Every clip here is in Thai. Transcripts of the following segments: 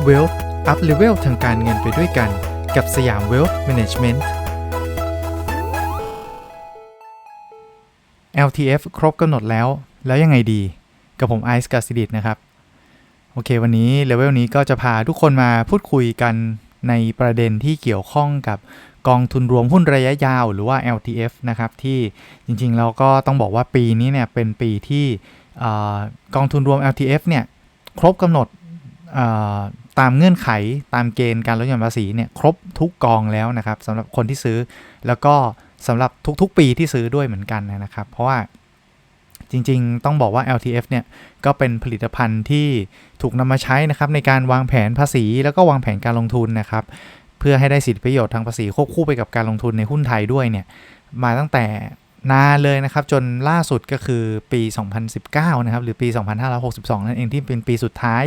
Up Wealth Up Level ทางการเงินไปด้วยกัน กับสยาม Wealth Management LTF ครบกำหนดแล้ว แล้วยังไงดี กับผมไอซ์กาซิดิตนะครับ โอเค วันนี้เลเวลนี้ก็จะพาทุกคนมาพูดคุยกันในประเด็นที่เกี่ยวข้องกับกองทุนรวมหุ้นระยะยาวหรือว่า LTF นะครับที่จริงๆเราก็ต้องบอกว่าปีนี้เนี่ยเป็นปีที่อกองทุนรวม LTF เนี่ยครบกำหนด ตามเงื่อนไขตามเกณฑ์การลดหย่อนภาษีเนี่ยครบทุกกองแล้วนะครับสำหรับคนที่ซื้อแล้วก็สำหรับทุกๆ ปีที่ซื้อด้วยเหมือนกันนะครับ เพราะว่าจริงๆ ต้องบอกว่า LTF เนี่ยก็เป็นผลิตภัณฑ์ที่ถูกนำมาใช้นะครับในการวางแผนภาษี แล้วก็วางแผนการลงทุนนะครับ เพื่อให้ได้สิทธิประโยชน์ทางภาษีควบคู่ไปกับการลงทุนในหุ้นไทยด้วยเนี่ยมาตั้งแต่ นานเลยนะครับ จนล่าสุดก็คือปี 2019 นะครับ หรือปี 2562 นั่นเองที่เป็นปีสุดท้าย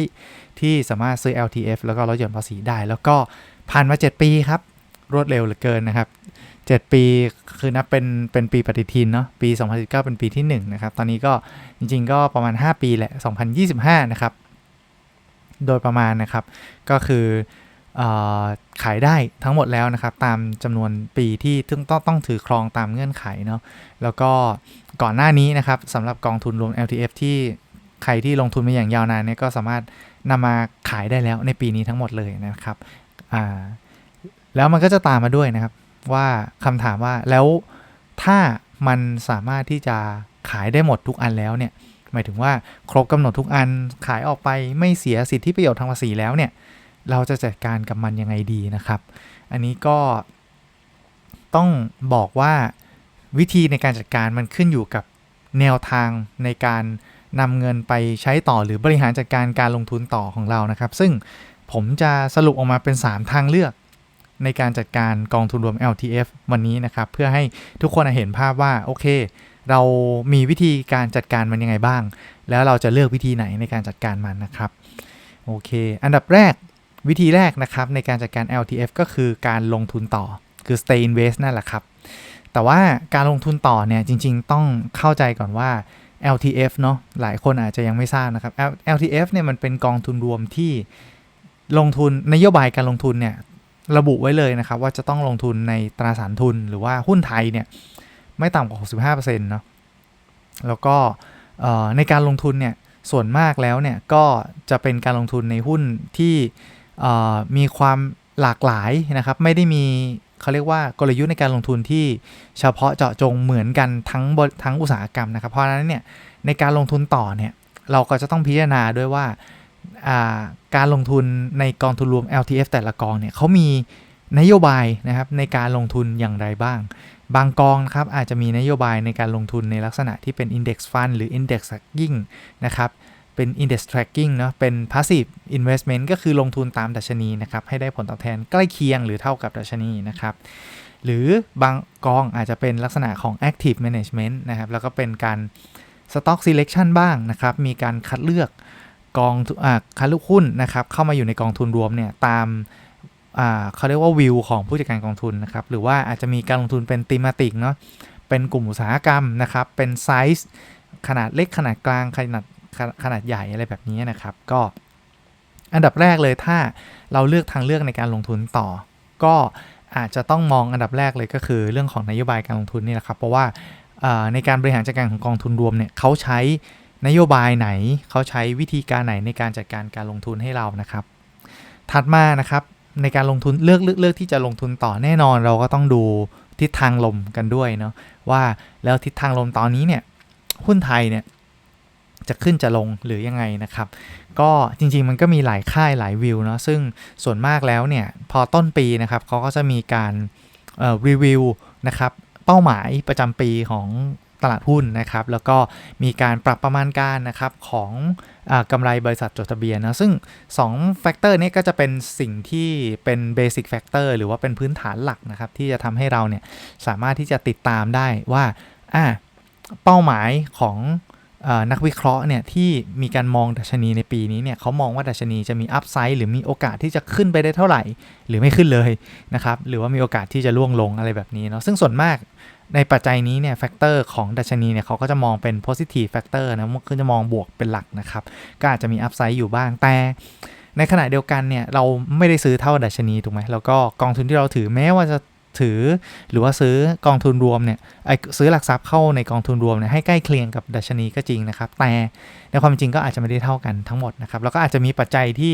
ที่สามารถซื้อ LTF แล้วก็ลดหย่อนภาษีได้ แล้วก็ผ่านมา 7 ปีครับ รวดเร็วเหลือเกินนะครับ 7 ปีคือนับเป็นเป็นปีปฏิทินเนาะปี 2019 เป็นปีที่ 1 นะครับ ตอนนี้ก็จริง ๆ ก็ประมาณ 5 ปีแหละ 2025 นะครับ โดยประมาณนะครับก็คือเออ ขายได้ทั้งหมดแล้วนะครับ ตามจำนวนปีที่ต้องต้องต้องถือครองตามเงื่อนไขเนาะแล้วก็ก่อนหน้านี้นะครับสำหรับกองทุนรวม LTF ที่ใครที่ลงทุนมาอย่างยาวนานเนี่ยก็สามารถนำมาขายได้แล้วในปีนี้ทั้งหมดเลยนะครับแล้วมันก็จะตามมาด้วยนะครับว่าคำถามว่าแล้วถ้ามันสามารถที่จะขายได้หมดทุกอันแล้วเนี่ยหมายถึงว่าครบกำหนดทุกอันขายออกไปไม่เสียสิทธิประโยชน์ทางภาษีแล้วเนี่ย เราจะจัดการกับมันยังไงดีนะครับ อันนี้ก็ต้องบอกว่าวิธีในการจัดการมันขึ้นอยู่กับแนวทางในการนำเงินไปใช้ต่อหรือบริหารจัดการการลงทุนต่อของเรานะครับ ซึ่งผมจะสรุปออกมาเป็น 3 ทางเลือกในการจัดการกองทุนรวม LTF วันนี้นะครับ เพื่อให้ทุกคนเห็นภาพว่าโอเค เรามีวิธีการจัดการมันยังไงบ้าง แล้วเราจะเลือกวิธีไหนในการจัดการมันนะครับโอเค อันดับแรก วิธีแรกนะครับในการจัดการ LTF ก็คือการลงทุนต่อคือ stay invest นั่นแหละครับ แต่ว่าการลงทุนต่อเนี่ยจริง ๆ ต้องเข้าใจก่อนว่า LTF เนาะหลายคนอาจจะยังไม่ทราบนะครับ LTF เนี่ยมันเป็นกองทุนรวมที่ลงทุนนโยบายการลงทุนเนี่ยระบุไว้เลยนะครับ ว่าจะต้องลงทุนในตราสารทุนหรือว่าหุ้นไทยเนี่ยไม่ต่ำกว่า 65%เนาะแล้วก็ในการลงทุนเนี่ยส่วนมากแล้วเนี่ยก็จะเป็นการลงทุนในหุ้นที่ มีความหลากหลายนะครับ ไม่ได้มีเขาเรียกว่ากลยุทธ์ในการลงทุนที่เฉพาะเจาะจงเหมือนกันทั้งทั้งอุตสาหกรรมนะครับ เพราะฉะนั้นเนี่ยในการลงทุนต่อเนี่ยเราก็จะต้องพิจารณาด้วยว่าการลงทุนในกองทุนรวม LTF แต่ละกองเนี่ยเขามีนโยบายนะครับในการลงทุนอย่างไรบ้าง บางกองนะครับอาจจะมีนโยบายในการลงทุนในลักษณะที่เป็น Index Fund หรือ Index Tracking นะครับ เป็น index tracking เนาะเป็น passive investment ก็คือลงทุนตามดัชนีนะครับ ให้ได้ผลตอบแทนใกล้เคียงหรือเท่ากับดัชนีนะครับ หรือบางกองอาจจะเป็นลักษณะของ active management นะครับ แล้วก็เป็นการ stock selection บ้างนะครับ มีการคัดเลือกกองอคัดเลือกหุ้นนะครับ เข้ามาอยู่ในกองทุนรวมเนี่ยตามเขาเรียกว่าวิวของผู้จัดการกองทุนนะครับ หรือว่าอาจจะมีการลงทุนเป็น thematic เนาะเป็นกลุ่มอุตสาหกรรมนะครับ เป็นไซส์ขนาดเล็กขนาดกลางขนาด ขนาดใหญ่อะไรแบบนี้นะครับ ก็อันดับแรกเลยถ้าเราเลือกทางเลือกในการลงทุนต่อ ก็อาจจะต้องมองอันดับแรกเลยก็คือเรื่องของนโยบายการลงทุนนี่แหละครับ เพราะว่าในการบริหารจัดการของกองทุนรวมเนี่ยเขาใช้นโยบายไหนเขาใช้วิธีการไหนในการจัดการการลงทุนให้เรานะครับ ถัดมานะครับในการลงทุนเลือกเลือกเลือกที่จะลงทุนต่อแน่นอนเราก็ต้องดูทิศทางลมกันด้วยเนาะว่าแล้วทิศทางลมตอนนี้เนี่ยหุ้นไทยเนี่ย จะขึ้นจะลงหรือยังไงนะครับ ก็จริงๆมันก็มีหลายค่ายหลายวิวเนาะซึ่งส่วนมากแล้วเนี่ยพอต้นปีนะครับเขาก็จะมีการรีวิวนะครับเป้าหมายประจำปีของตลาดหุ้นนะครับ แล้วก็มีการปรับประมาณการนะครับของอกำไรบริษัทจดทะเบียนนะ ซึ่ง2แฟกเตอร์นี้ก็จะเป็นสิ่งที่เป็นเบสิกแฟกเตอร์หรือว่าเป็นพื้นฐานหลักนะครับ ที่จะทำให้เราเนี่ยสามารถที่จะติดตามได้ว่าอ่าเป้าหมายของ นักวิเคราะห์เนี่ยที่มีการมองดัชนีในปีนี้เนี่ยเขามองว่าดัชนีจะมีอัพไซด์หรือมีโอกาสที่จะขึ้นไปได้เท่าไหร่ หรือไม่ขึ้นเลยนะครับหรือว่ามีโอกาสที่จะล่วงลงอะไรแบบนี้เนาะซึ่งส่วนมากในปัจจัยนี้เนี่ยแฟกเตอร์ของดัชนีเนี่ยเขาก็จะมองเป็น positive factor นะคือจะมองบวกเป็นหลักนะครับก็อาจจะมีอัพไซด์อยู่บ้างแต่ในขณะเดียวกันเนี่ยเราไม่ได้ซื้อเท่าดัชนีถูกไหมแล้วก็กองทุนที่เราถือแม้ว่าจะ ถือ หรือว่าซื้อกองทุนรวมเนี่ยซื้อหลักทรัพย์เข้าในกองทุนรวมเนี่ยให้ใกล้เคียงกับดัชนีก็จริงนะครับ แต่ในความจริงก็อาจจะไม่ได้เท่ากันทั้งหมดนะครับ แล้วก็อาจจะมีปัจจัยที่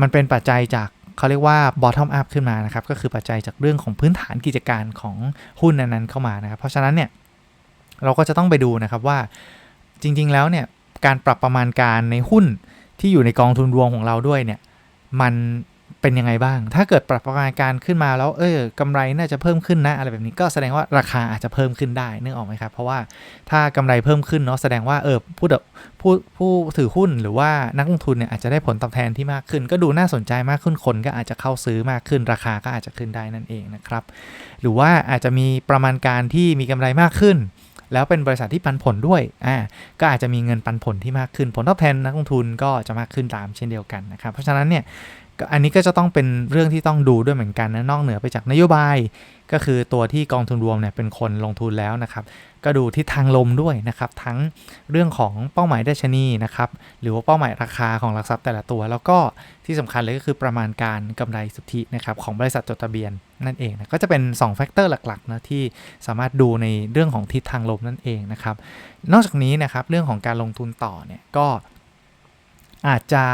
มันเป็นปัจจัยจากเขาเรียกว่า bottom up ขึ้นมานะครับ ก็คือปัจจัยจากเรื่องของพื้นฐานกิจการของหุ้นนั้นๆเข้ามานะครับ เพราะฉะนั้นเนี่ยเราก็จะต้องไปดูนะครับว่าจริงๆแล้วเนี่ยการปรับประมาณการในหุ้นที่อยู่ในกองทุนรวมของเราด้วยเนี่ยมัน เป็นยังไงบ้าง ถ้าเกิดปรับประมาณการขึ้นมาแล้ว เออกำไรน่าจะเพิ่มขึ้นนะอะไรแบบนี้ก็แสดงว่าราคาอาจจะเพิ่มขึ้นได้นึกออกไหมครับ เพราะว่าถ้ากำไรเพิ่มขึ้นเนาะแสดงว่าเออผู้ผู้ผู้ถือหุ้นหรือว่านักลงทุนเนี่ยอาจจะได้ผลตอบแทนที่มากขึ้น ก็ดูน่าสนใจมากขึ้นคนก็อาจจะเข้าซื้อมากขึ้น ราคาก็อาจจะขึ้นได้นั่นเองนะครับ หรือว่าอาจจะมีประมาณการที่มีกำไรมากขึ้นแล้วเป็นบริษัทที่ปันผลด้วย อ่า ก็อาจจะมีเงินปันผลที่มากขึ้น ผลตอบแทนนักลงทุนก็จะมากขึ้นตามเช่นเดียวกันนะครับ เพราะฉะนั้นเนี่ย อันนี้ก็จะต้องเป็นเรื่องที่ต้องดูด้วยเหมือนกันนะนอกเหนือไปจากนโยบาย ก็คือตัวที่กองทุนรวมเนี่ยเป็นคนลงทุนแล้วนะครับ ก็ดูทิศทางลมด้วยนะครับ ทั้งเรื่องของเป้าหมายดัชนีนะครับ หรือว่าเป้าหมายราคาของหลักทรัพย์แต่ละตัว แล้วก็ที่สำคัญเลยก็คือประมาณการกำไรสุทธินะครับของบริษัทจดทะเบียนนั่นเองนะก็จะเป็น2แฟกเตอร์หลักๆนะที่สามารถดูในเรื่องของทิศทางลมนั่นเองนะครับ นอกจากนี้นะครับเรื่องของการลงทุนต่อเนี่ยก็อาจจะ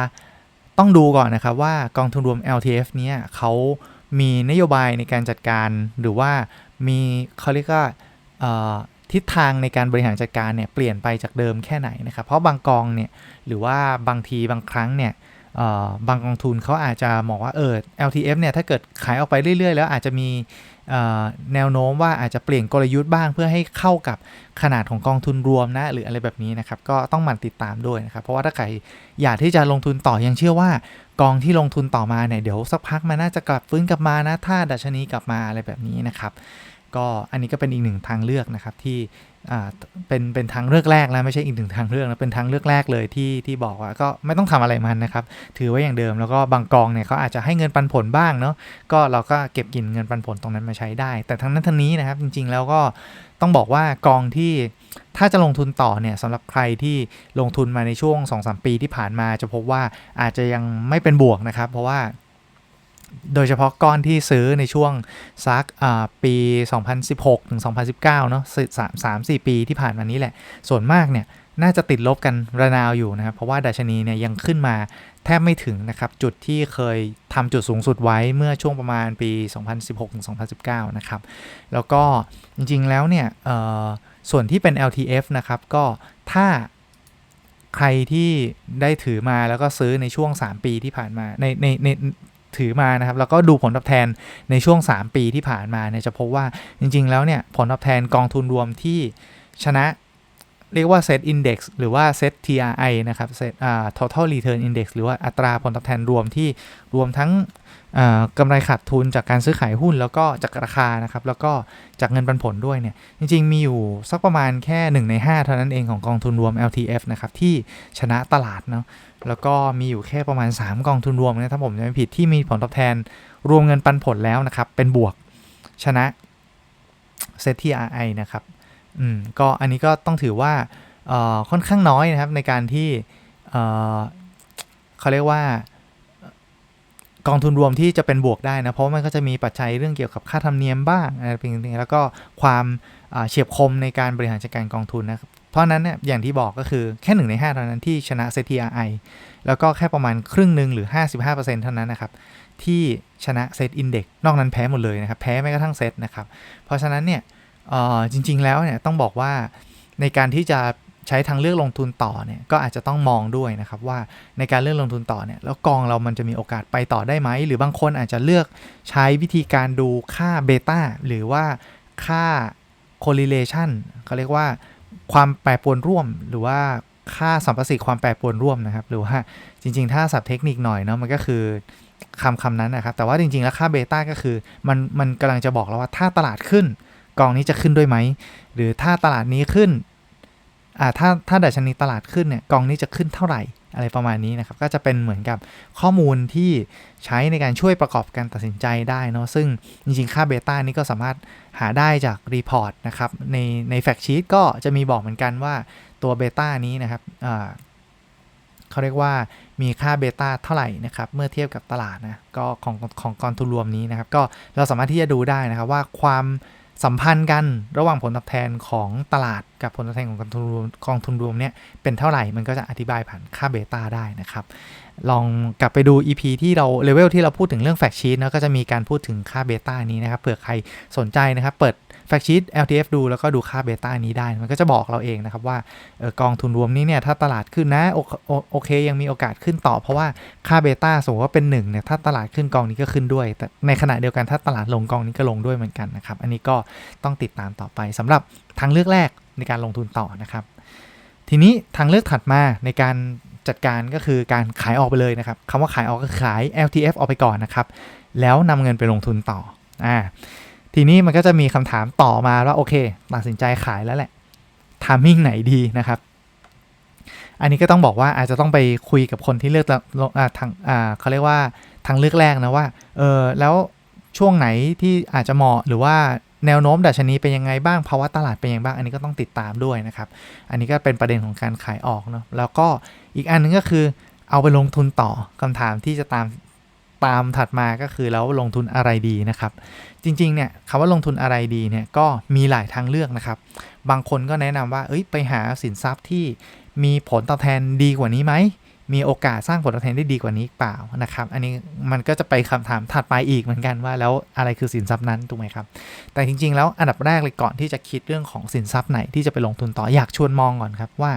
ต้องดูก่อนนะครับว่ากองทุนรวม LTF เนี่ยเขามีนโยบายในการจัดการ หรือว่ามีเขาเรียกว่าทิศทางในการบริหารจัดการเนี่ยเปลี่ยนไปจากเดิมแค่ไหนนะครับ เพราะบางกองเนี่ยหรือว่าบางทีบางครั้งเนี่ยบางกองทุนเขาอาจจะมองว่าเออ LTF เนี่ยถ้าเกิดขายออกไปเรื่อย ๆ แล้วอาจจะมี แนวโน้มว่าอาจจะเปลี่ยนกลยุทธ์บ้างเพื่อให้เข้ากับขนาดของกองทุนรวมนะหรืออะไรแบบนี้นะครับ ก็ต้องหมั่นติดตามด้วยนะครับ เพราะว่าถ้าใครอยากที่จะลงทุนต่อยังเชื่อว่ากองที่ลงทุนต่อมาเนี่ยเดี๋ยวสักพักมันน่าจะกลับฟื้นกลับมานะถ้าดัชนีกลับมาอะไรแบบนี้นะครับ ก็อันนี้ก็เป็นอีกหนึ่งทางเลือกนะครับที่ เป็นเป็นทางเลือกแรกแล้วไม่ใช่อีกหนึ่งทางเลือกนะเป็นทางเลือกแรกเลยที่ที่บอกว่าก็ไม่ต้องทำอะไรมันนะครับ ถือไว้อย่างเดิมแล้วก็บางกองเนี่ยเขาอาจจะให้เงินปันผลบ้างเนาะก็เราก็เก็บกินเงินปันผลตรงนั้นมาใช้ได้ แต่ทั้งนั้นทั้งนี้นะครับจริง ๆ แล้วก็ต้องบอกว่ากองที่ถ้าจะลงทุนต่อเนี่ยสำหรับใครที่ลงทุนมาในช่วง 2-3 ปีที่ผ่านมาจะพบว่าอาจจะยังไม่เป็นบวกนะครับ เพราะว่า โดยเฉพาะก้อนที่ซื้อในช่วงซักปี 2016 ถึง 2019 เนาะสามสี่ปีที่ผ่านมานี้แหละ ส่วนมากเนี่ยน่าจะติดลบกันระนาวอยู่นะครับ เพราะว่าดัชนีเนี่ยยังขึ้นมาแทบไม่ถึงนะครับ จุดที่เคยทำจุดสูงสุดไว้เมื่อช่วงประมาณปี 2016 ถึง 2019 นะครับ แล้วก็จริงๆแล้วเนี่ยส่วนที่เป็น LTF นะครับ ก็ถ้าใครที่ได้ถือมาแล้วก็ซื้อในช่วง 3 ปีที่ผ่านมาในในใน ถือมานะครับ แล้วก็ดูผลตอบแทนในช่วง 3 ปีที่ผ่านมาเนี่ยจะพบว่าจริง ๆ แล้วเนี่ยผลตอบแทนกองทุนรวมที่ชนะเรียกว่า Set Index หรือว่า Set TRI นะครับ Set Total Return Index หรือว่าอัตราผลตอบแทนรวมที่รวมทั้งกำไรขาดทุนจากการซื้อขายหุ้นแล้วก็จากราคานะครับ แล้วก็จากเงินปันผลด้วยเนี่ย จริงๆ มีอยู่สักประมาณแค่ 1 ใน 5 เท่านั้นเองของกองทุนรวม LTF นะครับ ที่ชนะตลาดเนาะ แล้วก็มีอยู่แค่ประมาณ 3 กองทุนรวมนะถ้าผมจำไม่ผิดที่มีผลตอบแทนรวมเงินปันผลแล้วนะครับ เป็นบวกชนะเซที่ RI นะครับอืมก็อันนี้ก็ต้องถือว่าค่อนข้างน้อยนะครับในการที่เขาเรียกว่ากองทุนรวมที่จะเป็นบวกได้นะ เพราะมันก็จะมีปัจจัยเรื่องเกี่ยวกับค่าธรรมเนียมบ้างอะไรเป็นอย่างนี้แล้วก็ความเฉียบคมในการบริหารจัดการกองทุนนะครับ เพราะนั้นเนี่ยอย่างที่บอกก็คือแค่หนึ่งใน5เท่านั้นที่ชนะเซทีอาร์แล้วก็แค่ประมาณครึ่งหนึ่งหรือ 55%เท่านั้นนะครับที่ชนะเซตอินเด็กนอกนั้นแพ้หมดเลยนะครับ แพ้แม้กระทั่งเซตนะครับ เพราะฉะนั้นเนี่ยจริง ๆ แล้วเนี่ยต้องบอกว่าในการที่จะใช้ทางเลือกลงทุนต่อเนี่ยก็อาจจะต้องมองด้วยนะครับว่าในการเลือกลงทุนต่อเนี่ยแล้วกองเรามันจะมีโอกาสไปต่อได้ไหม หรือบางคนอาจจะเลือกใช้วิธีการดูค่าเบต้าหรือว่าค่า correlation เขาเรียกว่า ความแปรปรวนร่วม หรือว่าค่าสัมประสิทธิ์ความแปรปรวนร่วมนะครับ หรือว่าจริง ๆ ถ้าสับเทคนิคหน่อยเนาะมันก็คือคำคำนั้นนะครับ แต่ว่าจริง ๆ แล้วค่าเบต้าก็คือมันมันกำลังจะบอกแล้วว่าถ้าตลาดขึ้นกองนี้จะขึ้นด้วยไหม หรือถ้าตลาดนี้ขึ้น อ่าถ้าถ้าดัชนีตลาดขึ้นเนี่ยกองนี้จะขึ้นเท่าไหร่อะไรประมาณนี้นะครับ ก็จะเป็นเหมือนกับข้อมูลที่ใช้ในการช่วยประกอบการตัดสินใจได้เนาะซึ่งจริงๆ ค่าเบต้านี้ก็สามารถหาได้จากรีพอร์ตนะครับในในแฟกชีตก็จะมีบอกเหมือนกันว่าตัวเบต้านี้นะครับเขาเรียกว่ามีค่าเบต้าเท่าไหร่นะครับเมื่อเทียบกับตลาดนะก็ของของกองทุนรวมนี้นะครับ ก็เราสามารถที่จะดูได้นะครับว่าความ สัมพันธ์กันระหว่างผลตอบแทนของตลาดกับผลตอบแทนของกองทุนรวมกองทุนรวมเนี่ยเป็นเท่าไหร่มันก็จะอธิบายผ่านค่าเบต้าได้นะครับ ลองกลับไปดู EP ที่เราเลเวลที่เราพูดถึงเรื่องแฟกชีตนะก็จะมีการพูดถึงค่าเบต้านี้นะครับเผื่อใครสนใจนะครับเปิด แฟกชีต LTF ดูแล้วก็ดูค่าเบต้านี้ได้ มันก็จะบอกเราเองนะครับว่าออกองทุนรวมนี้เนี่ยถ้าตลาดขึ้นนะโอโอเค ยังมีโอกาสขึ้นต่อ เพราะว่าค่าเบต้าสมมติว่าเป็น1เนี่ยถ้าตลาดขึ้นกองนี้ก็ขึ้นด้วย แต่ในขณะเดียวกันถ้าตลาดลงกองนี้ก็ลงด้วยเหมือนกันนะครับอันนี้ก็ต้องติดตามต่อไปสำหรับทางเลือกแรกในการลงทุนต่อนะครับ ทีนี้ทางเลือกถัดมาในการจัดการก็คือการขายออกไปเลยนะครับคำว่าขายออกก็ขาย LTF ออกไปก่อนนะครับ แล้วนำเงินไปลงทุนต่ออ่า ทีนี้มันก็จะมีคำถามต่อมาว่าโอเคตัดสินใจขายแล้วแหละทามมิ่งไหนดีนะครับ อันนี้ก็ต้องบอกว่าอาจจะต้องไปคุยกับคนที่เลือกทางเขาเรียกว่าทางเลือกแรกนะว่าเออแล้วช่วงไหนที่อาจจะเหมาะหรือว่าแนวโน้มดัชนีเป็นยังไงบ้างภาวะตลาดเป็นยังไงบ้าง อันนี้ก็ต้องติดตามด้วยนะครับ อันนี้ก็เป็นประเด็นของการขายออกเนาะแล้วก็อีกอันนึงก็คือเอาไปลงทุนต่อคำถามที่จะตาม ตามถัดมาก็คือแล้วลงทุนอะไรดีนะครับ จริงๆเนี่ยคำว่าลงทุนอะไรดีเนี่ยก็มีหลายทางเลือกนะครับ บางคนก็แนะนำว่าเอ้ยไปหาสินทรัพย์ที่มีผลตอบแทนดีกว่านี้ไหมมีโอกาสสร้างผลตอบแทนได้ดีกว่านี้เปล่านะครับ อันนี้มันก็จะไปคำถามถัดไปอีกเหมือนกันว่าแล้วอะไรคือสินทรัพย์นั้นถูกไหมครับ แต่จริง ๆ แล้วอันดับแรกเลยก่อนที่จะคิดเรื่องของสินทรัพย์ไหนที่จะไปลงทุนต่ออยากชวนมองก่อนครับว่า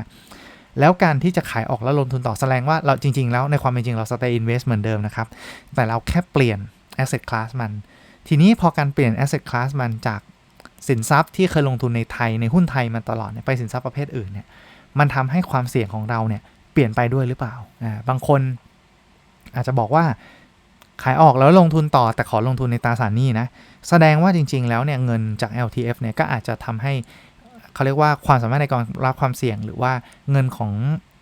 แล้วการที่จะขายออกแล้วลงทุนต่อแสดงว่าเราจริง ๆ แล้วในความเป็นจริงเรา stay invest เหมือนเดิมนะครับ แต่เราแค่เปลี่ยน asset class มัน ทีนี้พอการเปลี่ยน asset class มันจากสินทรัพย์ที่เคยลงทุนในไทยในหุ้นไทยมาตลอดไปสินทรัพย์ประเภทอื่นเนี่ยมันทำให้ความเสี่ยงของเราเนี่ยเปลี่ยนไปด้วยหรือเปล่าอ่าบางคนอาจจะบอกว่าขายออกแล้วลงทุนต่อแต่ขอลงทุนในตราสารหนี้นะ แสดงว่าจริง ๆ แล้วเนี่ยเงินจาก LTF เนี่ยก็อาจจะทำให้ เขาเรียกว่าความสามารถในการรับความเสี่ยง หรือว่าเงินของ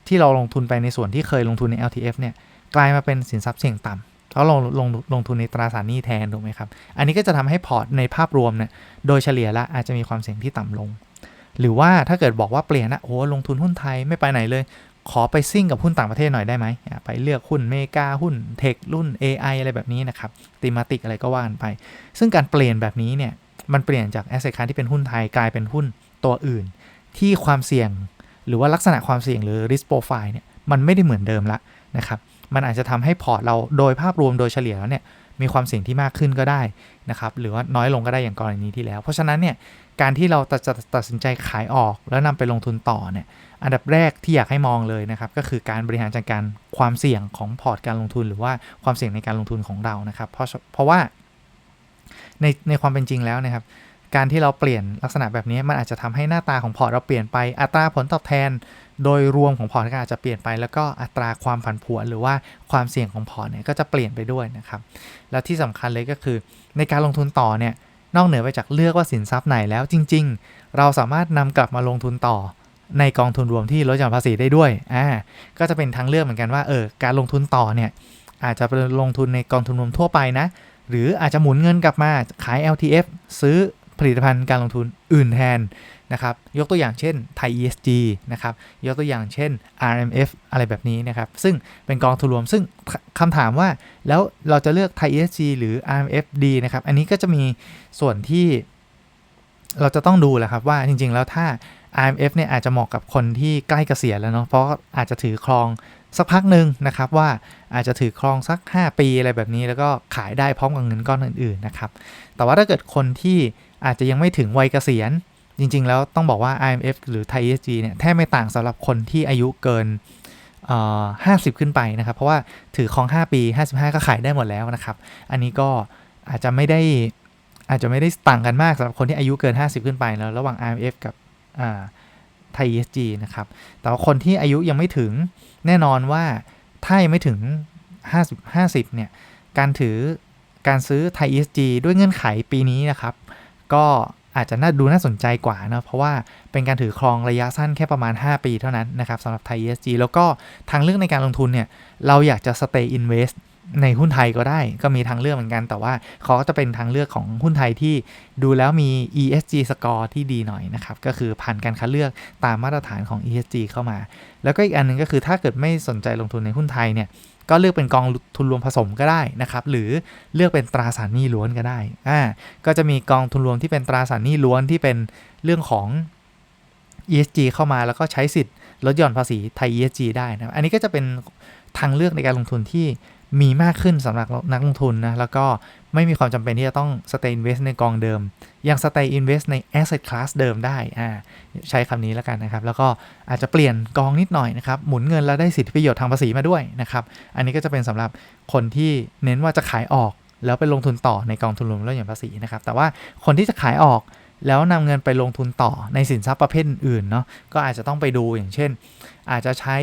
ที่เราลงทุนไปในส่วนที่เคยลงทุนใน LTF เนี่ยกลายมาเป็นสินทรัพย์เสี่ยงต่ำแล้วลงลงลงทุนในตราสารหนี้แทนถูกไหมครับ อันนี้ก็จะทำให้พอร์ตในภาพรวมเนี่ยโดยเฉลี่ยละอาจจะมีความเสี่ยงที่ต่ำลง หรือว่าถ้าเกิดบอกว่าเปลี่ยนนะโอ้ลงทุนหุ้นไทยไม่ไปไหนเลย ขอไปซิ่งกับหุ้นต่างประเทศหน่อยได้ไหมไปเลือกหุ้นเมกาหุ้นเทครุ่น AI อะไรแบบนี้นะครับตีมาติกอะไรก็ว่ากันไป ซึ่งการเปลี่ยนแบบนี้เนี่ยมันเปลี่ยนจากแอสเซทคลาสที่เป็นหุ้นไทยกลายเป็นหุ้น ตัวอื่น ที่ความเสี่ยงหรือว่าลักษณะความเสี่ยงหรือ risk profile เนี่ยมันไม่ได้เหมือนเดิมละนะครับมันอาจจะทำให้พอร์ตเราโดยภาพรวมโดยเฉลี่ยแล้วเนี่ยมีความเสี่ยงที่มากขึ้นก็ได้นะครับหรือว่าน้อยลงก็ได้อย่างกรณีที่แล้ว เพราะฉะนั้นเนี่ยการที่เราจะตัดสินใจขายออกแล้วนำไปลงทุนต่อเนี่ยอันดับแรกที่อยากให้มองเลยนะครับก็คือการบริหารจัดการความเสี่ยงของพอร์ตการลงทุน หรือว่าความเสี่ยงในการลงทุนของเรานะครับเพราะเพราะว่าในในความเป็นจริงแล้วนะครับ การที่เราเปลี่ยนลักษณะแบบนี้มันอาจจะทำให้หน้าตาของพอร์ตเราเปลี่ยนไปอัตราผลตอบแทน โดยรวมของพอร์ตก็อาจจะเปลี่ยนไป แล้วก็อัตราความผันผวนหรือว่าความเสี่ยงของพอร์ตเนี่ยก็จะเปลี่ยนไปด้วยนะครับแล้วที่สำคัญเลยก็คือ ในการลงทุนต่อเนี่ยนอกเหนือไปจากเลือกว่าสินทรัพย์ไหนแล้วจริง ๆ เราสามารถนำกลับมาลงทุนต่อในกองทุนรวมที่ลดหย่อนภาษีได้ด้วย อ่า ก็จะเป็นทางเลือกเหมือนกันว่า เออ การลงทุนต่อเนี่ย อาจจะเป็นลงทุนในกองทุนรวมทั่วไปนะ หรืออาจจะหมุนเงินกลับมาขาย LTF ซื้อ ผลิตภัณฑ์การลงทุนอื่นแทนนะครับ ยกตัวอย่างเช่นไทย ESG นะครับ ยกตัวอย่างเช่น RMF อะไรแบบนี้นะครับ ซึ่งเป็นกองทุนรวม ซึ่งคำถามว่าแล้วเราจะเลือกไทย ESG หรือ RMF ดีนะครับ อันนี้ก็จะมีส่วนที่เราจะต้องดูแหละครับว่าจริงๆ แล้วถ้า IMF เนี่ยอาจจะเหมาะกับคนที่ใกล้เกษียณแล้วเนาะเพราะอาจจะถือครองสักพักหนึ่งนะครับว่าอาจจะถือครองสัก 5 ปีอะไรแบบนี้ แล้วก็ขายได้พร้อมกับเงินก้อนอื่นๆนะครับแต่ว่าถ้าเกิดคนที่ อาจจะยังไม่ถึงวัยเกษียณ จริง ๆ แล้วต้องบอกว่า IMF หรือไทย ESG เนี่ยแทบไม่ต่างสำหรับคนที่อายุเกินห้าสิบขึ้นไปนะครับ เพราะว่าถือครอง 5 ปี 55 ก็ขายได้หมดแล้วนะครับ อันนี้ก็อาจจะไม่ได้อาจจะไม่ได้ต่างกันมากสำหรับคนที่อายุเกิน 50 ขึ้นไปแล้วระหว่าง IMF กับไทย ESG นะครับ แต่ว่าคนที่อายุยังไม่ถึงแน่นอนว่าถ้ายังไม่ถึง 50 50 เนี่ย การถือการซื้อไทย ESG ด้วยเงื่อนไขปีนี้นะครับ ก็อาจจะน่าดูน่าสนใจกว่านะเพราะว่าเป็นการถือครองระยะสั้นแค่ประมาณ 5 ปีเท่านั้นนะครับสำหรับไทย ESG แล้วก็ทางเลือกในการลงทุนเนี่ย เราอยากจะ stay invest ในหุ้นไทยก็ได้ก็มีทางเลือกเหมือนกัน แต่ว่าเขาก็จะเป็นทางเลือกของหุ้นไทยที่ดูแล้วมี ESG score ที่ดีหน่อยนะครับ ก็คือผ่านการคัดเลือกตามมาตรฐานของ ESG เข้ามา แล้วก็อีกอันหนึงก็คือถ้าเกิดไม่สนใจลงทุนในหุ้นไทยเนี่ย ก็เลือกเป็นกองทุนรวมผสมก็ได้นะครับ หรือเลือกเป็นตราสารหนี้ล้วนก็ได้อ่าก็จะมีกองทุนรวมที่เป็นตราสารหนี้ล้วนที่เป็นเรื่องของ ESG เข้ามาแล้วก็ใช้สิทธิ์ลดหย่อนภาษีไทย ESG ได้นะอันนี้ก็จะเป็นทางเลือกในการลงทุนที่ มีมากขึ้นสำหรับนักลงทุนนะ แล้วก็ไม่มีความจำเป็นที่จะต้อง stay invest ในกองเดิม ยัง stay invest ใน asset class เดิมได้อ่าใช้คำนี้แล้วกันนะครับ แล้วก็อาจจะเปลี่ยนกองนิดหน่อยนะครับ หมุนเงินแล้วได้สิทธิประโยชน์ทางภาษีมาด้วยนะครับ อันนี้ก็จะเป็นสำหรับคนที่เน้นว่าจะขายออก แล้วไปลงทุนต่อในกองทุนรวมแลดหย่อนภาษีนะครับ แต่ว่าคนที่จะขายออกแล้วนำเงินไปลงทุนต่อในสินทรัพย์ประเภทอื่นเนาะก็อาจจะต้องไปดูอย่างเช่น อาจจะใช้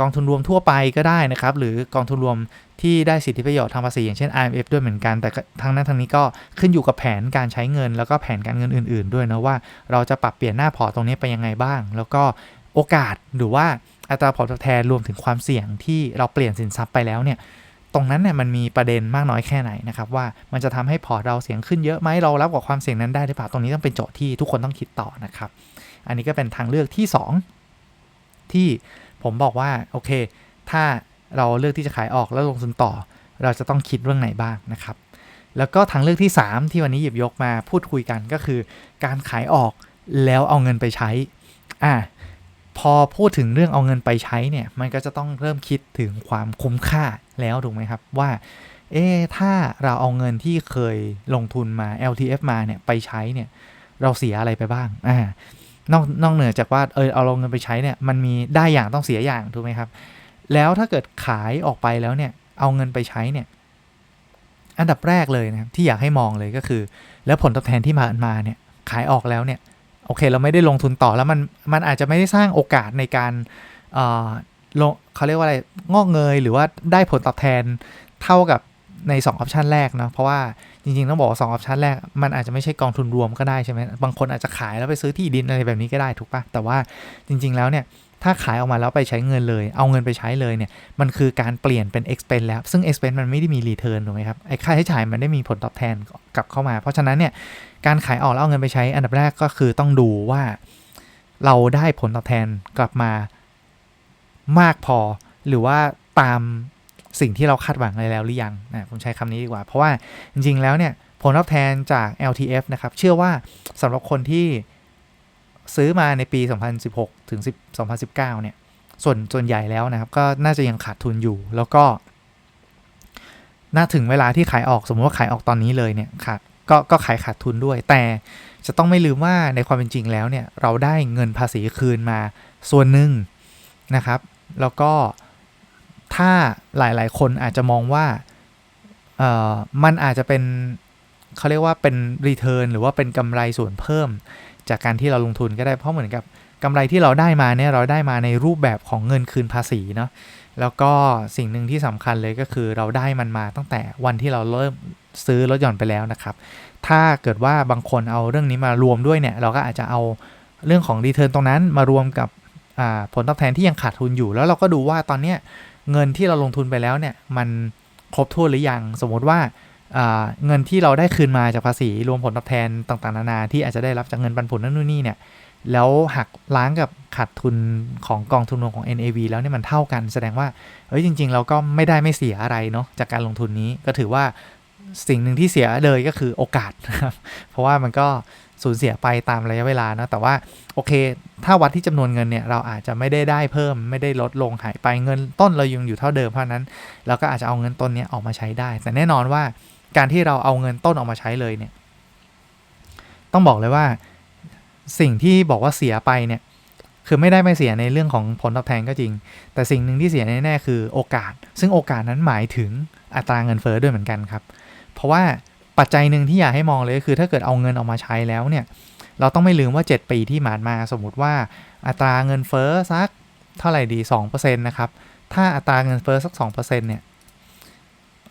กองทุนรวมทั่วไปก็ได้นะครับ หรือกองทุนรวมที่ได้สิทธิประโยชน์ทางภาษีอย่างเช่น IMF ด้วยเหมือนกัน แต่ทั้งนั้นทั้งนี้ก็ขึ้นอยู่กับแผนการใช้เงิน แล้วก็แผนการเงินอื่น ๆ ด้วยนะว่าเราจะปรับเปลี่ยนหน้าพอตรงนี้ไปยังไงบ้าง แล้วก็โอกาสหรือว่าอัตราผลตอบแทนรวมถึงความเสี่ยงที่เราเปลี่ยนสินทรัพย์ไปแล้วเนี่ยตรงนั้นเนี่ยมันมีประเด็นมากน้อยแค่ไหนนะครับว่ามันจะทำให้พอร์ตเราเสี่ยงขึ้นเยอะไหมเรารับกับความเสี่ยงนั้นได้หรือเปล่าตรงนี้ต้องเป็นโจทย์ที่ทุกคนต้องคิดต่อนะครับ อันนี้ก็เป็นทางเลือกที่ 2 ที่ ผมบอกว่าโอเค ถ้าเราเลือกที่จะขายออกแล้วลงทุนต่อ เราจะต้องคิดเรื่องไหนบ้างนะครับ แล้วก็ทางเลือกที่ 3 ที่วันนี้หยิบยกมาพูดคุยกันก็คือ การขายออกแล้วเอาเงินไปใช้อ่าพอพูดถึงเรื่องเอาเงินไปใช้เนี่ย มันก็จะต้องเริ่มคิดถึงความคุ้มค่าแล้วถูกไหมครับว่า เอ๊ถ้าเราเอาเงินที่เคยลงทุนมา LTF มาเนี่ยไปใช้เนี่ย เราเสียอะไรไปบ้าง อ่า นอกนอกเหนือจากว่าเออเอาลงเงินไปใช้เนี่ยมันมีได้อย่างต้องเสียอย่างถูกไหมครับ แล้วถ้าเกิดขายออกไปแล้วเนี่ย เอาเงินไปใช้เนี่ย อันดับแรกเลยนะครับที่อยากให้มองเลยก็คือ แล้วผลตอบแทนที่มามาเนี่ย ขายออกแล้วเนี่ยโอเค เราไม่ได้ลงทุนต่อแล้วมันมันอาจจะไม่ได้สร้างโอกาสในการลงเขาเรียกว่าอะไรงอกเงยหรือว่าได้ผลตอบแทนเท่ากับ ใน2ออปชันแรกนะเพราะว่าจริงๆ ต้องบอกว่าสองออปชันแรก มันอาจจะไม่ใช่กองทุนรวมก็ได้ใช่ไหมบางคนอาจจะขายแล้วไปซื้อที่ดินอะไรแบบนี้ก็ได้ถูกปะแต่ว่าจริง ๆ แล้วเนี่ยถ้าขายออกมาแล้วไปใช้เงินเลย เอาเงินไปใช้เลยเนี่ย มันคือการเปลี่ยนเป็น expense แล้ว ซึ่ง expense มันไม่ได้มี return ถูกไหมครับ ไอ้ค่าใช้จ่ายมันได้มีผลตอบแทนกลับเข้ามา เพราะฉะนั้นเนี่ย การขายออกแล้วเอาเงินไปใช้ อันดับแรกก็คือต้องดูว่า เราได้ผลตอบแทนกลับมามากพอ หรือว่าตาม สิ่งที่เราคาดหวังอะไรแล้วหรือยังนะผมใช้คำนี้ดีกว่า เพราะว่าจริง ๆ แล้วเนี่ยผลตอบแทนจาก LTF นะครับ เชื่อว่าสำหรับคนที่ซื้อมาในปี 2016 ถึง 2019 เนี่ย ส่วนส่วนใหญ่แล้วนะครับ ก็น่าจะยังขาดทุนอยู่ แล้วก็ น่าถึงเวลาที่ขายออก สมมติว่าขายออกตอนนี้เลยเนี่ยขาดก็ก็ขายขาดทุนด้วย แต่จะต้องไม่ลืมว่าในความเป็นจริงแล้วเนี่ย เราได้เงินภาษีคืนมาส่วนหนึ่งนะครับ แล้วก็ ถ้าหลายๆ คนอาจจะมองว่าเอ่อมันอาจจะเป็นเขาเรียกว่าเป็นรีเทิร์นหรือว่าเป็นกำไรส่วนเพิ่ม จากการที่เราลงทุนก็ได้เพราะเหมือนกับกำไรที่เราได้มาเนี่ยเราได้มาในรูปแบบของเงินคืนภาษีเนาะแล้วก็สิ่งหนึ่งที่สำคัญเลยก็คือเราได้มันมาตั้งแต่วันที่เราเริ่มซื้อรถย่อนไปแล้วนะครับ ถ้าเกิดว่าบางคนเอาเรื่องนี้มารวมด้วยเนี่ย เราก็อาจจะเอาเรื่องของรีเทิร์นตรงนั้นมารวมกับผลตอบแทนที่ยังขาดทุนอยู่ แล้วเราก็ดูว่าตอนเนี้ย เงินที่เราลงทุนไปแล้วเนี่ยมันครบถ้วนหรือยัง สมมติว่าเงินที่เราได้คืนมาจากภาษีรวมผลตอบแทนต่างๆนานาที่อาจจะได้รับจากเงินปันผลนั่นนู่นนี่เนี่ยแล้วหักล้างกับขาดทุนของกองทุนรวมของ NAV แล้วเนี่ยมันเท่ากันแสดงว่าเอ้ยจริง ๆ เราก็ไม่ได้ไม่เสียอะไรเนาะจากการลงทุนนี้ก็ถือว่าสิ่งหนึ่งที่เสียเลยก็คือโอกาสนะครับเพราะว่ามันก็ สูญเสียไปตามระยะเวลานะแต่ว่าโอเค ถ้าวัดที่จำนวนเงินเนี่ยเราอาจจะไม่ได้ได้เพิ่มไม่ได้ลดลงหายไปเงินต้นเรายังอยู่เท่าเดิมเพราะนั้นเราก็อาจจะเอาเงินต้นนี้ออกมาใช้ได้ แต่แน่นอนว่าการที่เราเอาเงินต้นออกมาใช้เลยเนี่ยต้องบอกเลยว่าสิ่งที่บอกว่าเสียไปเนี่ยคือไม่ได้ไม่เสียในเรื่องของผลตอบแทนก็จริง แต่สิ่งหนึ่งที่เสียแน่ๆคือโอกาส ซึ่งโอกาสนั้นหมายถึงอัตราเงินเฟอ้อด้วยเหมือนกันครับ เพราะว่า ปัจจัยหนึ่งที่อยากให้มองเลยคือถ้าเกิดเอาเงินออกมาใช้แล้วเนี่ย เราต้องไม่ลืมว่า 7 ปีที่ผ่านมาสมมติว่าอัตราเงินเฟอ้อสักเท่าไหร่ดี2%นะครับ ถ้าอัตราเงินเฟอ้อสัก2%เนี่ย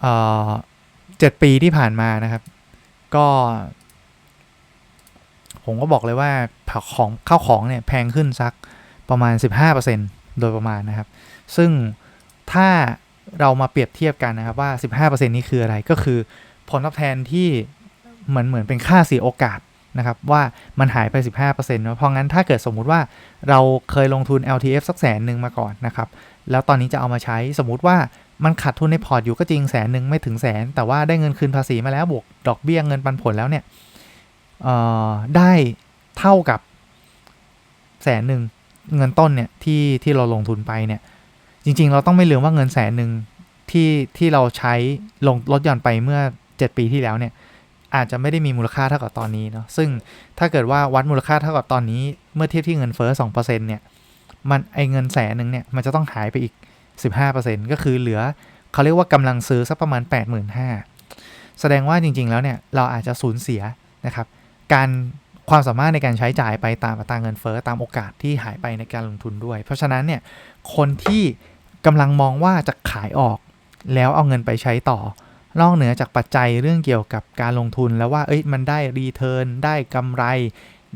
เอ่อ7ปีที่ผ่านมานะครับ ก็ ผมก็บอกเลยว่าผักของข้าวของเนี่ยแพงขึ้นสักประมาณ 15%โดยประมาณนะครับ ซึ่งถ้าเรามาเปรียบเทียบกันนะครับว่า 15%นี้คืออะไรก็คือ ผลตอบแทนที่เหมือนเหมือนเป็นค่าเสียโอกาสนะครับว่ามันหายไป 15%เนอะเพราะงั้นถ้าเกิดสมมุติว่าเราเคยลงทุน LTF สักแสนหนึ่งมาก่อนนะครับแล้วตอนนี้จะเอามาใช้สมมุติว่ามันขาดทุนในพอร์ตอยู่ก็จริงแสนหนึ่งไม่ถึงแสน แต่ว่าได้เงินคืนภาษีมาแล้วบวกดอกเบี้ยเงินปันผลแล้วเนี่ยได้เท่ากับแสนหนึ่งเงินต้นเนี่ยที่ที่เราลงทุนไปเนี่ยจริง ๆ เราต้องไม่ลืมว่าเงินแสนหนึ่งที่ที่เราใช้ลงลดหย่อนไปเมื่อ 7 ปีที่แล้วเนี่ยอาจจะไม่ได้มีมูลค่าเท่ากับตอนนี้เนาะซึ่งถ้าเกิดว่าวัดมูลค่าเท่ากับตอนนี้ เมื่อเทียบที่เงินเฟ้อ2%เนี่ยมันไอเงินแสนหนึ่งเนี่ยมันจะต้องหายไปอีก 15%ก็คือเหลือเขาเรียกว่ากำลังซื้อสักประมาณ 85,000แสดงว่าจริง ๆ แล้วเนี่ยเราอาจจะสูญเสียนะครับการความสามารถในการใช้จ่ายไปตามอัตราเงินเฟอ้อตามโอกาสที่หายไปในการลงทุนด้วย เพราะฉะนั้นเนี่ยคนที่กำลังมองว่าจะขายออกแล้วเอาเงินไปใช้ต่อ นอกเหนือจากปัจจัยเรื่องเกี่ยวกับการลงทุนแล้วว่าเอ้ยมันได้รีเทิร์นได้กำไร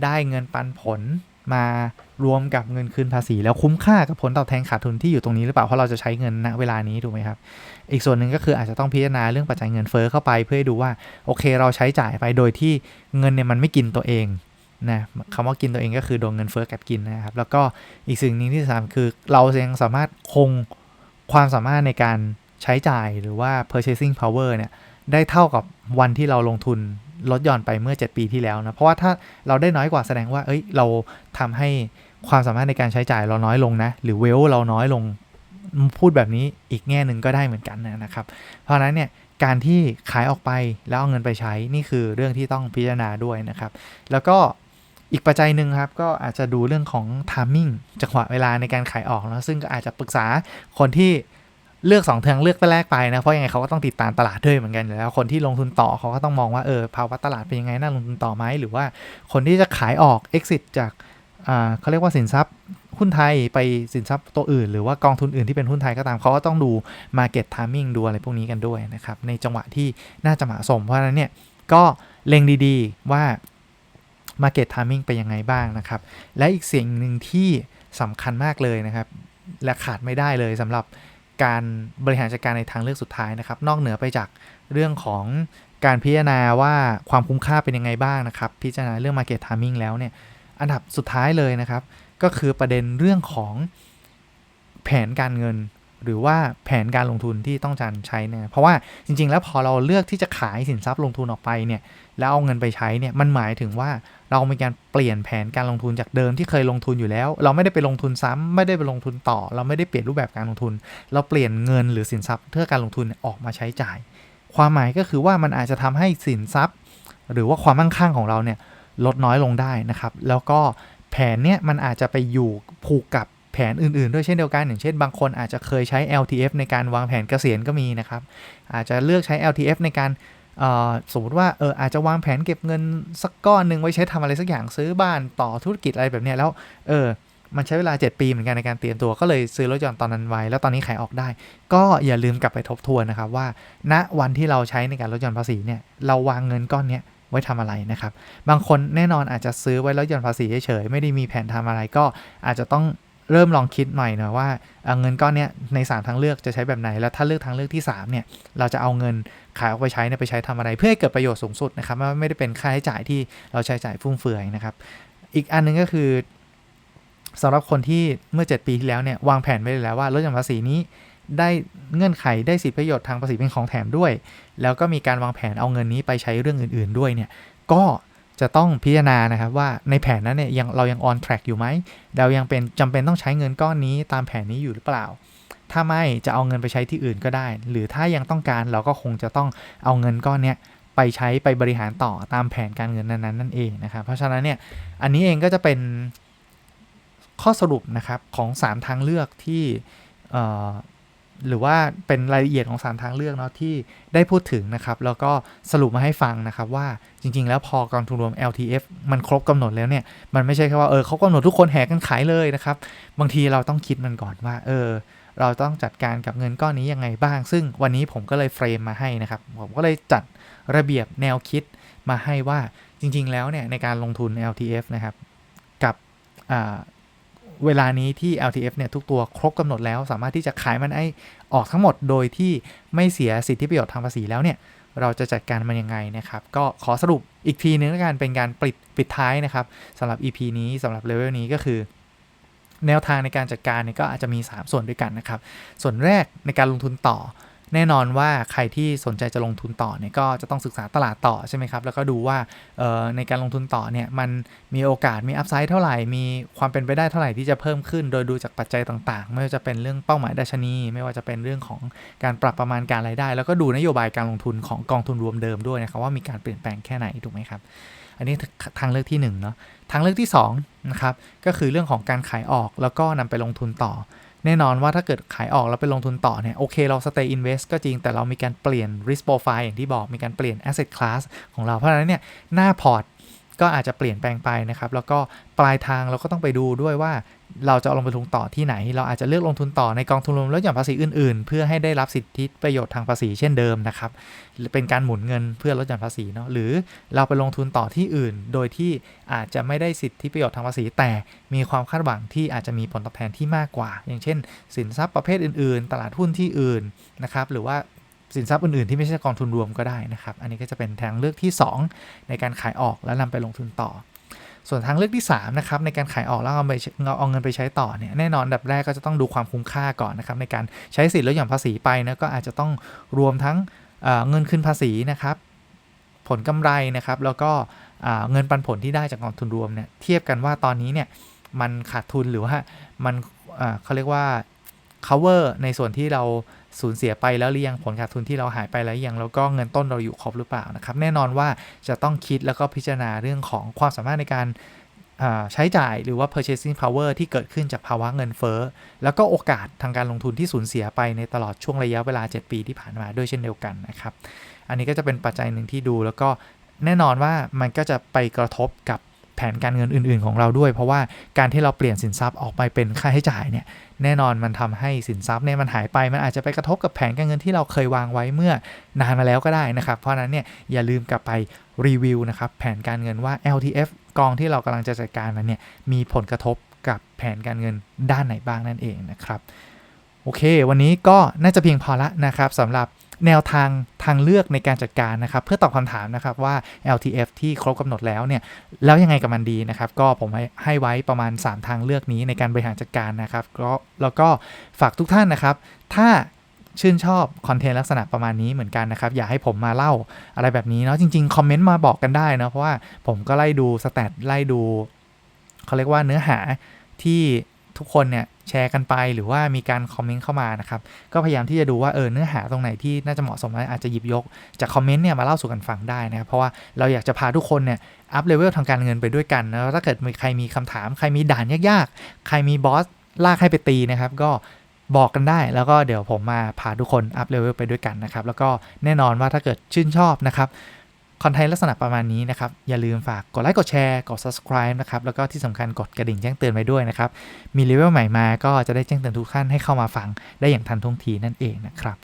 ได้เงินปันผลมารวมกับเงินคืนภาษีแล้วคุ้มค่ากับผลตอบแทนขาดทุนที่อยู่ตรงนี้หรือเปล่า เพราะเราจะใช้เงินณเวลานี้ถูกไหมครับ อีกส่วนหนึ่งก็คืออาจจะต้องพิจารณาเรื่องปัจจัยเงินเฟ้อเข้าไปเพื่อให้ดูว่าโอเคเราใช้จ่ายไปโดยที่เงินเนี่ยมันไม่กินตัวเองนะคำว่ากินตัวเองก็คือโดนเงินเฟ้อกัดกินนะครับ แล้วก็อีกสิ่งหนึ่งที่สามคือเรายังสามารถคงความสามารถในการ ใช้จ่ายหรือว่า purchasing power เนี่ยได้เท่ากับวันที่เราลงทุนลดหย่อนไปเมื่อ 7 ปีที่แล้วนะ เพราะว่าถ้าเราได้น้อยกว่าแสดงว่า เอ้ย เราทำให้ความสามารถในการใช้จ่ายเราน้อยลงนะ หรือเวลเราน้อยลง พูดแบบนี้อีกแง่หนึ่งก็ได้เหมือนกันนะครับ เพราะนั้นเนี่ย การที่ขายออกไปแล้วเอาเงินไปใช้ นี่คือเรื่องที่ต้องพิจารณาด้วยนะครับ แล้วก็อีกปัจจัยหนึ่งครับ ก็อาจจะดูเรื่องของทามมิ่งจังหวะเวลาในการขายออกนะซึ่งก็อาจจะปรึกษาคนที่ เลือก2ทางเลือกแรกไปนะ เพราะยังไงเขาก็ต้องติดตามตลาดด้วยเหมือนกันอยู่แล้ว คนที่ลงทุนต่อเขาก็ต้องมองว่าเออภาวะตลาดเป็นยังไงน่าลงทุนต่อไหมหรือว่าคนที่จะขายออก exit จากเขาเรียกว่าสินทรัพย์หุ้นไทยไปสินทรัพย์ตัวอื่น หรือว่ากองทุนอื่นที่เป็นหุ้นไทยก็ตามเขาก็ต้องดู market timing ดูอะไรพวกนี้กันด้วยนะครับ ในจังหวะที่น่าจะเหมาะสม เพราะฉะนั้นเนี่ยก็เล็งดีๆว่า market timing เป็นยังไงบ้างนะครับ และอีกสิ่งหนึ่งที่สำคัญมากเลยนะครับ และขาดไม่ได้เลยสำหรับ การบริหารจัดการในทางเลือกสุดท้ายนะครับ นอกเหนือไปจากเรื่องของการพิจารณาว่าความคุ้มค่าเป็นยังไงบ้างนะครับ พิจารณาเรื่อง market timing แล้วเนี่ย อันดับสุดท้ายเลยนะครับ ก็คือประเด็นเรื่องของแผนการเงิน หรือว่าแผนการลงทุนที่ต้องการใช้เนี่ยเพราะว่าจริง ๆ แล้วพอเราเลือกที่จะขายสินทรัพย์ลงทุนออกไปเนี่ยแล้วเอาเงินไปใช้เนี่ยมันหมายถึงว่า เรามีการเปลี่ยนแผนการลงทุนจากเดิมที่เคยลงทุนอยู่แล้ว เราไม่ได้ไปลงทุนซ้ำไม่ได้ไปลงทุนต่อ เราไม่ได้เปลี่ยนรูปแบบการลงทุน เราเปลี่ยนเงินหรือสินทรัพย์เพื่อการลงทุนออกมาใช้จ่าย ความหมายก็คือว่ามันอาจจะทำให้สินทรัพย์ หรือว่าความมั่งคั่งของเราเนี่ยลดน้อยลงได้นะครับ แล้วก็แผนเนี่ยมันอาจจะไปอยู่ผูกกับแผนอื่นๆ ด้วยเช่นเดียวกัน อย่างเช่นบางคนอาจจะเคยใช้ LTF ในการวางแผนเกษียณก็มีนะครับ อาจจะเลือกใช้ LTF ในการ สมมติว่าเอออาจจะวางแผนเก็บเงินสักก้อนหนึ่งไว้ใช้ทำอะไรสักอย่างซื้อบ้านต่อธุรกิจอะไรแบบนี้แล้วเออมันใช้เวลา 7 ปีเหมือนกันในการเตรียมตัวก็เลยซื้อรถยนต์ตอนนั้นไว้ แล้วตอนนี้ขายออกได้ ก็อย่าลืมกลับไปทบทวนนะครับว่า ณวันที่เราใช้ในการลดหย่อนภาษีเนี่ยเราวางเงินก้อนนี้ไว้ทำอะไรนะครับ บางคนแน่นอนอาจจะซื้อไว้ลดหย่อนภาษีเฉยๆไม่ได้มีแผนทำอะไรก็อาจจะต้อง เริ่มลองคิดใหน่อยนะว่าเงินก้อนนี้ใน3ทางเลือกจะใช้แบบไหน แล้วถ้าเลือกทางเลือกที่3เนี่ยเราจะเอาเงินขายออกไปใช้เนี่ยไปใช้ทำอะไร เพื่อให้เกิดประโยชน์สูงสุดนะครับไม่ได้เป็นค่าใช้จ่ายที่เราใช้จ่ายฟุ่มเฟือยนะครับ อีกอันนึงก็คือสำหรับคนที่เมื่อ 7 ปีที่แล้วเนี่ยวางแผนไว้แล้วว่าลดหย่อนภาษีนี้ได้เงื่อนไขได้สิทธิประโยชน์ทางภาษีเป็นของแถมด้วย แล้วก็มีการวางแผนเอาเงินนี้ไปใช้เรื่องอื่น ๆ ด้วยเนี่ยก็ จะต้องพิจารณานะครับว่าในแผนนั้นเนี่ยยังเรายัง on track อยู่ไหมเรายังเป็นจำเป็นต้องใช้เงินก้อนนี้ตามแผนนี้อยู่หรือเปล่า ถ้าไม่จะเอาเงินไปใช้ที่อื่นก็ได้ หรือถ้ายังต้องการเราก็คงจะต้องเอาเงินก้อนเนี้ยไปใช้ไปบริหารต่อตามแผนการเงินนั้นๆนั่นเองนะครับเพราะฉะนั้นเนี่ยอันนี้เองก็จะเป็นข้อสรุปนะครับของ 3 ทางเลือกที่ หรือว่าเป็นรายละเอียดของสารทางเลือกเนาะที่ได้พูดถึงนะครับ แล้วก็สรุปมาให้ฟังนะครับว่าจริง ๆ แล้วพอกองทุนรวม LTF มันครบกำหนดแล้วเนี่ย มันไม่ใช่แค่ว่าเออเขากำหนดทุกคนแหกกันขายเลยนะครับ บางทีเราต้องคิดมันก่อนว่า เออ เราต้องจัดการกับเงินก้อนนี้ยังไงบ้าง ซึ่งวันนี้ผมก็เลยเฟรมมาให้นะครับ ผมก็เลยจัดระเบียบแนวคิดมาให้ว่าจริง ๆ แล้วเนี่ยในการลงทุน LTF นะครับกับ เวลานี้ที่ LTF เนี่ยทุกตัวครบกำหนดแล้ว สามารถที่จะขายมันไอ้ออกทั้งหมดโดยที่ไม่เสียสิทธิประโยชน์ทางภาษีแล้วเนี่ยเราจะจัดการมันยังไงนะครับ ก็ขอสรุปอีกทีนึงแล้วกันเป็นการปิดปิดท้ายนะครับสำหรับ EP นี้สำหรับเลเวลนี้ก็คือ แนวทางในการจัดการเนี่ยก็อาจจะมี 3 ส่วนด้วยกันนะครับ ส่วนแรกในการลงทุนต่อ แน่นอนว่าใครที่สนใจจะลงทุนต่อเนี่ยก็จะต้องศึกษาตลาดต่อใช่ไหมครับ แล้วก็ดูว่าเอ่อในการลงทุนต่อเนี่ยมันมีโอกาสมีอัพไซด์เท่าไหร่ มีความเป็นไปได้เท่าไหร่ที่จะเพิ่มขึ้น โดยดูจากปัจจัยต่างๆ ไม่ว่าจะเป็นเรื่องเป้าหมายดัชนี ไม่ว่าจะเป็นเรื่องของการปรับประมาณการรายได้ แล้วก็ดูนโยบายการลงทุนของกองทุนรวมเดิมด้วยนะครับว่ามีการเปลี่ยนแปลงแค่ไหนถูกไหมครับ อันนี้ทางเลือกที่1เนาะทางเลือกที่2นะครับก็คือเรื่องของการขายออกแล้วก็นำไปลงทุนต่อ แน่นอนว่าถ้าเกิดขายออกแล้วไปลงทุนต่อเนี่ยโอเคเรา stay invest ก็จริง แต่เรามีการเปลี่ยน risk profile อย่างที่บอกมีการเปลี่ยน asset class ของเราเพราะฉะนั้นเนี่ยหน้าพอร์ตก็อาจจะเปลี่ยนแปลงไปนะครับ แล้วก็ปลายทางเราก็ต้องไปดูด้วยว่า เราจะเอาลงไปลงต่อที่ไหน เราอาจจะเลือกลงทุนต่อในกองทุนรวมลดหย่อนภาษีอื่นๆ เพื่อให้ได้รับสิทธิประโยชน์ทางภาษีเช่นเดิมนะครับเป็นการหมุนเงินเพื่อลดหย่อนภาษีเนาะหรือเราไปลงทุนต่อที่อื่น โดยที่อาจจะไม่ได้สิทธิประโยชน์ทางภาษี แต่มีความคาดหวังที่อาจจะมีผลตอบแทนที่มากกว่า อย่างเช่น สินทรัพย์ประเภทอื่นๆ ตลาดหุ้นที่อื่นนะครับหรือว่าสินทรัพย์อื่นๆ ที่ไม่ใช่กองทุนรวมก็ได้นะครับ อันนี้ก็จะเป็นทางเลือกที่ 2 ในการขายออกแล้วนำไปลงทุนต่อ ส่วนทางเลือกที่3นะครับในการขายออกแล้วเอาไปเอาเอาเงินไปใช้ต่อเนี่ยแน่นอนดับแรกก็จะต้องดูความคุ้มค่าก่อนนะครับในการใช้สิทธิ์ลดหย่อนภาษีไปนะก็อาจจะต้องรวมทั้งเงินคืนภาษีนะครับผลกำไรนะครับแล้วก็เงินปันผลที่ได้จากกองทุนรวมเนี่ยเทียบกันว่าตอนนี้เนี่ยมันขาดทุนหรือว่ามันเขาเรียกว่า cover ในส่วนที่เรา สูญเสียไปแล้วหรือยังผลขาดทุนที่เราหายไปแล้วหรือยังแล้วก็เงินต้นเราอยู่ครบหรือเปล่านะครับ แน่นอนว่าจะต้องคิดแล้วก็พิจารณาเรื่องของความสามารถในการใช้จ่ายหรือว่า purchasing power ที่เกิดขึ้นจากภาวะเงินเฟ้อ แล้วก็โอกาสทางการลงทุนที่สูญเสียไปในตลอดช่วงระยะเวลา 7 ปีที่ผ่านมาด้วยเช่นเดียวกันนะครับ อันนี้ก็จะเป็นปัจจัยหนึ่งที่ดูแล้วก็แน่นอนว่ามันก็จะไปกระทบกับ ผนการเงินอื่น ๆของเราด้วย เพราะว่าการที่เราเปลี่ยนสินทรัพย์ออกไปเป็นค่าใช้จ่ายเนี่ยแน่นอนมันทำให้สินทรัพย์เนี่ยมันหายไปมันอาจจะไปกระทบกับแผนการเงินที่เราเคยวางไว้เมื่อนานมาแล้วก็ได้นะครับ เพราะฉะนั้นเนี่ยอย่าลืมกลับไปรีวิวนะครับแผนการเงินว่า LTF กองที่เรากำลังจะจัดการมันเนี่ยมีผลกระทบกับแผนการเงินด้านไหนบ้างนั่นเองนะครับโอเค วันนี้ก็น่าจะเพียงพอละนะครับสำหรับ แนวทางทางเลือกในการจัดการนะครับ เพื่อตอบคำถามนะครับว่า LTF ที่ครบกำหนดแล้วเนี่ยแล้วยังไงกับมันดีนะครับ ก็ผมให้ให้ไว้ประมาณ 3 ทางเลือกนี้ในการบริหารจัดการนะครับก็แล้วก็ฝากทุกท่านนะครับ ถ้าชื่นชอบคอนเทนต์ลักษณะประมาณนี้เหมือนกันนะครับ อยากให้ผมมาเล่าอะไรแบบนี้เนาะจริงๆ คอมเมนต์มาบอกกันได้นะเพราะว่าผมก็ไล่ดูสแตทไล่ดูเขาเรียกว่าเนื้อหาที่ ทุกคนเนี่ยแชร์กันไปหรือว่ามีการคอมเมนต์เข้ามานะครับก็พยายามที่จะดูว่าเออเนื้อหาตรงไหนที่น่าจะเหมาะสมอาจจะหยิบยกจากคอมเมนต์เนี่ยมาเล่าสู่กันฟังได้นะครับเพราะว่าเราอยากจะพาทุกคนเนี่ยอัพเลเวลทางการเงินไปด้วยกันนะถ้าเกิดมีใครมีคำถาม ใครมีด่านยากๆ ใครมีบอสลากให้ไปตีนะครับก็บอกกันได้แล้วก็เดี๋ยวผมมาพาทุกคนอัพเลเวลไปด้วยกันนะครับแล้วก็แน่นอนว่าถ้าเกิดชื่นชอบนะครับ คอนเทนต์ลักษณะประมาณนี้นะครับ อย่าลืมฝากกดไลค์กดแชร์กด subscribe นะครับ แล้วก็ที่สำคัญกดกระดิ่งแจ้งเตือนไว้ด้วยนะครับ มีเลเวลใหม่มาก็จะได้แจ้งเตือนทุกท่านให้เข้ามาฟังได้อย่างทันท่วงทีนั่นเองนะครับ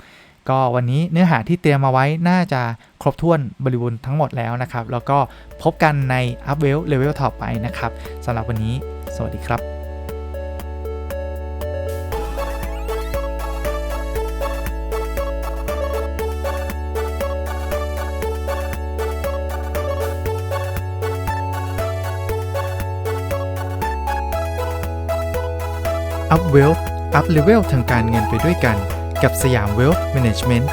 ก็วันนี้เนื้อหาที่เตรียมมาไว้น่าจะครบถ้วนบริบูรณ์ทั้งหมดแล้วนะครับ แล้วก็พบกันใน Up w e l l Level ต่อไปนะครับสำหรับวันนี้ สวัสดีครับ Up Wealth Up Level ทางการเงินไปด้วยกัน กับสยาม Wealth Management